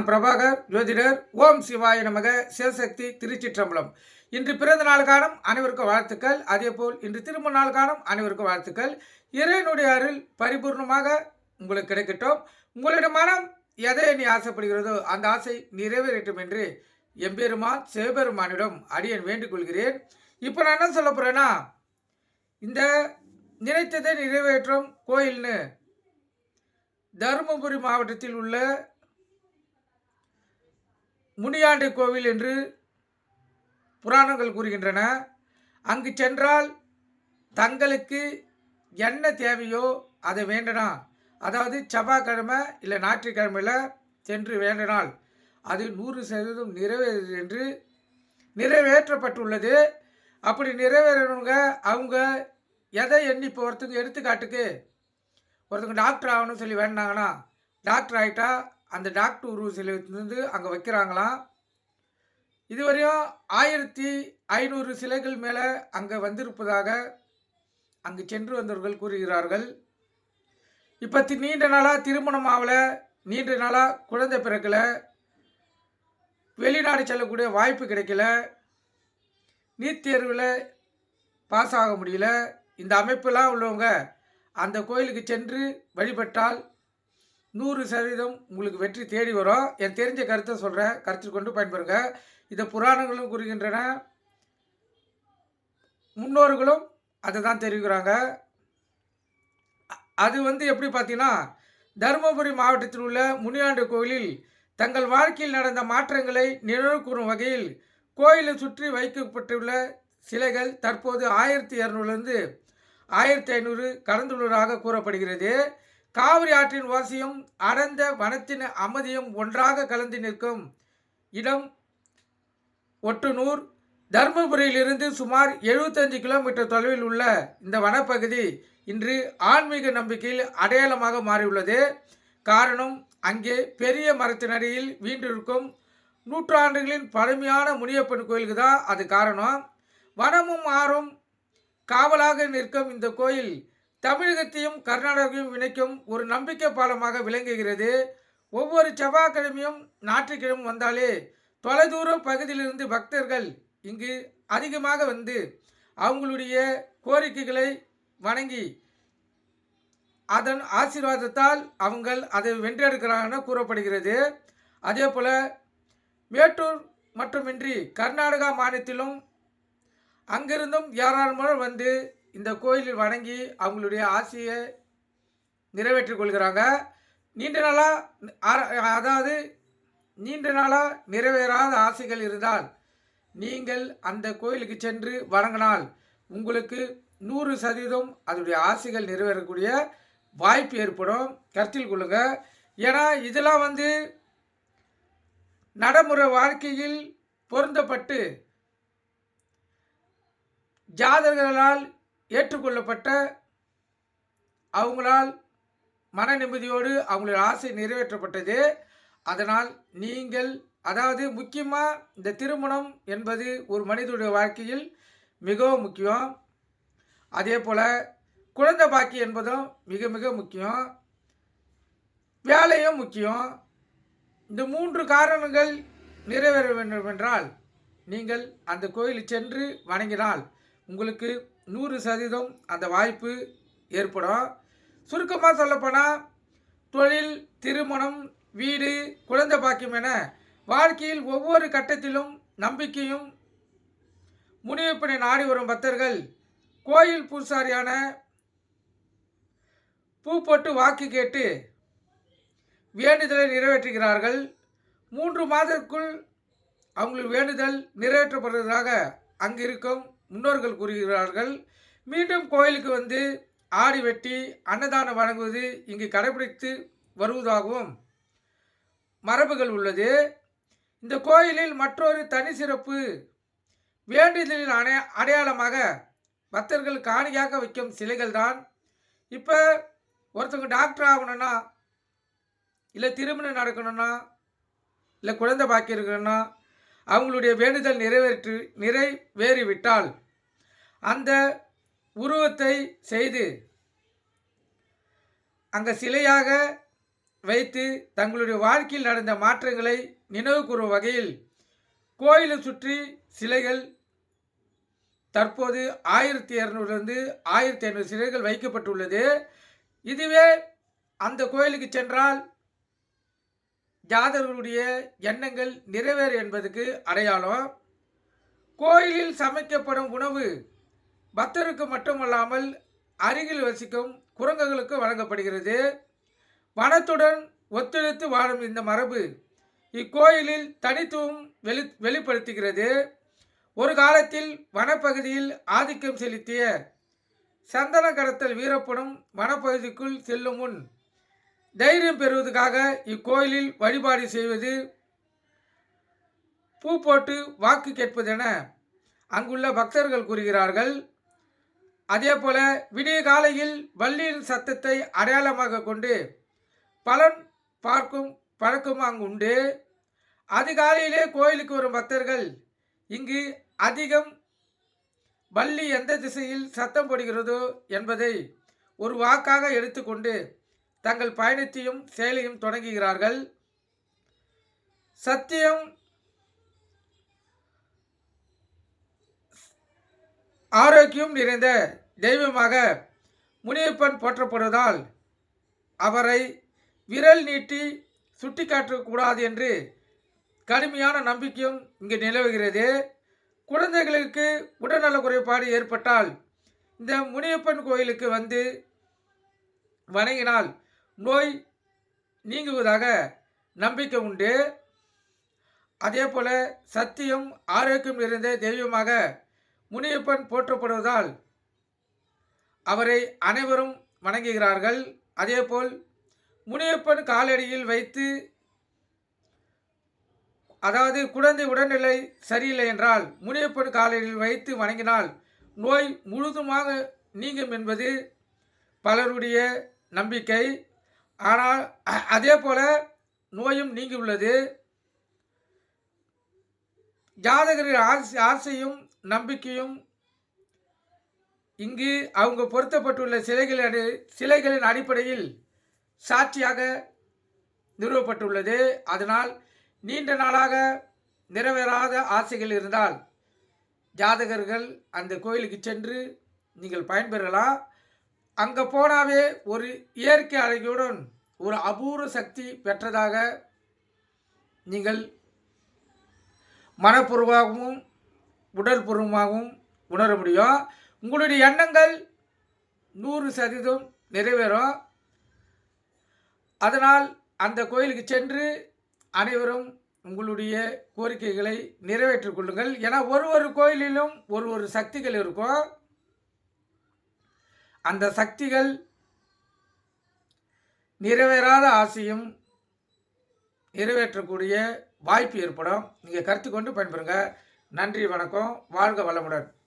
நான் பிரபாகர் ஜோதிடர் ஓம் சிவாய நமக சிவசக்தி திருச்சிற்றம்பலம். இன்று பிறந்த நாள் காலம் அனைவருக்கும் வாழ்த்துக்கள். அதேபோல் இன்று திரும்ப நாள் காலம் அனைவருக்கும் வாழ்த்துக்கள். இறைவனுடைய அருள் பரிபூர்ணமாக உங்களுக்கு கிடைக்கட்டும். உங்களுடைய மனம் எதை நீ ஆசைப்படுகிறதோ அந்த ஆசை நிறைவேறட்டும் என்று எம்பெருமான் சிவபெருமானிடம் அடியன் வேண்டிக் கொள்கிறேன். இப்போ நான் என்ன சொல்ல போகிறேன்னா இந்த நினைத்ததை நிறைவேற்றும் கோயில்னு தருமபுரி மாவட்டத்தில் உள்ள முனியாண்டி கோவில் என்று புராணங்கள் கூறுகின்றன. அங்கு சென்றால் தங்களுக்கு என்ன தேவையோ அதை வேண்டனா அதாவது செவ்வாய்க்கிழமை இல்லை ஞாயிற்றுக்கிழமையில் சென்று வேண்டினால் அது நூறு சதவீதம் நிறைவேறு என்று நிறைவேற்றப்பட்டுள்ளது. அப்படி நிறைவேறணுங்க. அவங்க எதை எண்ணி இப்போ ஒருத்தங்க எடுத்துக்காட்டுக்கு ஒருத்தங்க டாக்டர் ஆகணும்னு சொல்லி வேண்டாங்கன்னா டாக்டர் ஆகிட்டா அந்த டாக்டர் உருவ சிலை வந்து அங்கே வைக்கிறாங்களாம் இதுவரையும் ஆயிரத்தி ஐநூறு சிலைகள் மேலே அங்கே வந்திருப்பதாக அங்கு சென்று வந்தவர்கள் கூறுகிறார்கள். இப்போ தி- நீண்ட நாளாக திருமணம் ஆகல நீண்ட நாளாக குழந்தை பிறக்கலை வெளிநாடு செல்லக்கூடிய வாய்ப்பு கிடைக்கல நீட் தேர்வில் பாஸ் ஆக முடியல. இந்த அமைப்பெல்லாம் உள்ளவங்க அந்த கோயிலுக்கு சென்று வழிபட்டால் நூறு சதவீதம் உங்களுக்கு வெற்றி தேடி வரும். என் தெரிஞ்ச கருத்தை சொல்கிறேன் கருத்தில் கொண்டு பயன்பெறுங்க. இதை புராணங்களும் கூறுகின்றன. முன்னோர்களும் அதை தான் தெரிவிக்கிறாங்க. அ- அது வந்து எப்படி பார்த்தீங்கன்னா தருமபுரி மாவட்டத்தில் உள்ள முனியாண்டு கோயிலில் தங்கள் வாழ்க்கையில் நடந்த மாற்றங்களை நினைவு கூறும் வகையில் கோயிலை சுற்றி வைக்கப்பட்டுள்ள சிலைகள் தற்போது ஆயிரத்தி இரநூறுலேருந்து ஆயிரத்தி ஐநூறு கடந்துள்ளதாக கூறப்படுகிறது. காவிரி ஆற்றின் ஓசையும் அடர்ந்த வனத்தின் அமைதியும் ஒன்றாக கலந்து நிற்கும் இடம் ஒட்டுநூர் தர்மபுரியிலிருந்து சுமார் 75 கிலோமீட்டர் தொலைவில் உள்ள இந்த வனப்பகுதி இன்று ஆன்மீக நம்பிக்கையில் அடையாளமாக மாறியுள்ளது. காரணம் அங்கே பெரிய மரத்தினடியில் வீண்டிருக்கும் நூற்றாண்டுகளின் பழமையான முனியப்பன் கோயிலுக்கு தான் அது காரணம். வனமும் ஆறும் காவலாக நிற்கும் இந்த கோயில் தமிழகத்தையும் கர்நாடகையும் இணைக்கும் ஒரு நம்பிக்கை பாலமாக விளங்குகிறது. ஒவ்வொரு செவ்வாய்க்கிழமையும் ஞாயிற்றுக்கிழமை வந்தாலே தொலைதூர பகுதியிலிருந்து பக்தர்கள் இங்கு அதிகமாக வந்து அவங்களுடைய கோரிக்கைகளை வணங்கி அதன் ஆசீர்வாதத்தால் அவங்கள் அதை வென்றெடுக்கிறாங்கன்னு கூறப்படுகிறது. அதே போல் மேட்டூர் மட்டுமின்றி கர்நாடகா மாநிலத்திலும் அங்கிருந்தும் ஏராளமான வந்து இந்த கோயிலில் வணங்கி அவங்களுடைய ஆசையை நிறைவேற்றிக் கொள்கிறாங்க. நீண்ட நாளாக அதாவது நீண்ட நாளாக நிறைவேறாத ஆசைகள் இருந்தால் நீங்கள் அந்த கோயிலுக்கு சென்று வணங்கினால் உங்களுக்கு நூறு சதவீதம் அதனுடைய ஆசைகள் நிறைவேறக்கூடிய வாய்ப்பு ஏற்படும். கருத்தில் கொள்ளுங்க. ஏன்னா இதெல்லாம் வந்து நடைமுறை வாழ்க்கையில் பொருந்தப்பட்டு ஜாதகர்களால் ஏற்றுக்கொள்ளப்பட்ட அவங்களால் மன நிம்மதியோடு அவங்களுடைய ஆசை நிறைவேற்றப்பட்டது. அதனால் நீங்கள் அதாவது முக்கியமாக இந்த திருமணம் என்பது ஒரு மனிதனுடைய வாழ்க்கையில் மிகவும் முக்கியம். அதே போல் குழந்தை பாக்கி என்பதும் மிக மிக முக்கியம். வேலையும் முக்கியம். இந்த மூன்று காரணங்கள் நிறைவேற வேண்டும் என்றால் நீங்கள் அந்த கோயிலுக்கு சென்று வணங்கினால் உங்களுக்கு நூறு சதவீதம் அந்த வாய்ப்பு ஏற்படும். சுருக்கமாக சொல்லப்போனால் தொழில் திருமணம் வீடு குழந்தை பாக்கியம் என வாழ்க்கையில் ஒவ்வொரு கட்டத்திலும் நம்பிக்கையும் முனியப்பனை நாடி வரும் பக்தர்கள் கோயில் பூசாரியான பூ போட்டு வாக்கு கேட்டு வேண்டுதலை நிறைவேற்றுகிறார்கள். மூன்று மாதத்திற்குள் அவங்களுக்கு வேண்டுதல் நிறைவேற்றப்படுவதாக அங்கு இருக்கும் முன்னோர்கள் கூறுகிறார்கள் மீண்டும் கோயிலுக்கு வந்து ஆடி வெட்டி அன்னதானம் வழங்குவது இங்கு கடைபிடித்து வருவதாகவும் மரபுகள் உள்ளது. இந்த கோயிலில் மற்றொரு தனி சிறப்பு வேண்டுதலின் அடைய அடையாளமாக பக்தர்கள் காணியாக வைக்கும் சிலைகள் தான் இப்போ ஒருத்தவங்க டாக்டர் ஆகணும்னா இல்லை திருமணம் நடக்கணும்னா இல்லை குழந்தை பாக்கி இருக்கணும்னா அவங்களுடைய வேண்டுதல் நிறைவேற்று நிறைவேறிவிட்டால் அந்த உருவத்தை செய்து அங்கே சிலையாக வைத்து தங்களுடைய வாழ்க்கையில் நடந்த மாற்றங்களை நினைவு கூறும் வகையில் கோயிலை சுற்றி சிலைகள் தற்போது ஆயிரத்தி இரநூறுலேருந்து ஆயிரத்தி ஐநூறு சிலைகள் வைக்கப்பட்டுள்ளது. இதுவே அந்த கோயிலுக்கு சென்றால் ஜாதகர்களுடைய எண்ணங்கள் நிறைவேறு என்பதுக்கு அடையாளம். கோயிலில் சமைக்கப்படும் உணவு பக்தருக்கு மட்டுமல்லாமல் அருகில் வசிக்கும் குரங்குகளுக்கு வழங்கப்படுகிறது. வனத்துடன் ஒத்துழைத்து வாழும் இந்த மரபு இக்கோயிலில் தனித்துவம் வெளி வெளிப்படுத்துகிறது. ஒரு காலத்தில் வனப்பகுதியில் ஆதிக்கம் செலுத்திய சந்தன கடத்தல் வீரப்படும் வனப்பகுதிக்குள் செல்லும் முன் தைரியம் பெறுவதற்காக இக்கோயிலில் வழிபாடு செய்வது பூ போட்டு வாக்கு கேட்பதென அங்குள்ள பக்தர்கள் கூறுகிறார்கள். அதே போல விடிய காலையில் வள்ளியின் சத்தத்தை அடையாளமாக கொண்டு பலன் பார்க்கும் பழக்கம் அங்கு உண்டு. அதிகாலையிலே கோயிலுக்கு வரும் பக்தர்கள் இங்கு அதிகம் வள்ளி எந்த திசையில் சத்தம் போடுகிறதோ என்பதை ஒரு வாக்காக எடுத்துக்கொண்டு தங்கள் பயணத்தையும் செயலையும் தொடங்குகிறார்கள். சத்தியம் ஆரோக்கியம் நிறைந்த தெய்வமாக முனியப்பன் போற்றப்படுவதால் அவரை விரல் நீட்டி சுட்டிக்காட்டக்கூடாது என்று கடுமையான நம்பிக்கையும் இங்கு நிலவுகிறது. குழந்தைகளுக்கு உடல்நல குறைபாடு ஏற்பட்டால் இந்த முனியப்பன் கோயிலுக்கு வந்து வணங்கினால் நோய் நீங்குவதாக நம்பிக்கை உண்டு. அதே போல சத்தியம் ஆரோக்கியம் நிறைந்த தெய்வமாக முனியப்பன் போற்றப்படுவதால் அவரை அனைவரும் வணங்குகிறார்கள். அதேபோல் முனியப்பன் காலடியில் வைத்து அதாவது குழந்தை உடல்நிலை சரியில்லை என்றால் முனியப்பன் காலடியில் வைத்து வணங்கினால் நோய் முழுதுமாக நீங்கும் என்பது பலருடைய நம்பிக்கை. ஆனால் அதே போல நோயும் நீங்கியுள்ளது. ஜாதகரின் ஆசை ஆசையும் நம்பிக்கையும் இங்கு அவங்க பொருத்தப்பட்டுள்ள சிலைகள் அடி- சிலைகளின் அடிப்படையில் சாட்சியாக நிறுவப்பட்டுள்ளது. அதனால் நீண்ட நாளாக நிறைவேறாத ஆசைகள் இருந்தால் ஜாதகர்கள் அந்த கோயிலுக்கு சென்று நீங்கள் பயன்பெறலாம். அங்கே போனாவே ஒரு இயற்கை அழகியுடன் ஒரு அபூர்வ சக்தி பெற்றதாக நீங்கள் மனப்பூர்வமாகவும் உடல்பூர்வமாகவும் உணர முடியும். உங்களுடைய எண்ணங்கள் நூறு சதவீதம் நிறைவேறும். அதனால் அந்த கோயிலுக்கு சென்று அனைவரும் உங்களுடைய கோரிக்கைகளை நிறைவேற்றிக் கொள்ளுங்கள். ஏன்னா ஒரு ஒரு கோயிலிலும் ஒரு ஒரு சக்திகள் இருக்கும். அந்த சக்திகள் நிறைவேறாத ஆசையும் நிறைவேற்றக்கூடிய வாய்ப்பு ஏற்படும். நீங்கள் கருத்து கொண்டு பயன்பெறுங்க. நன்றி வணக்கம். வாழ்க வளமுடன்.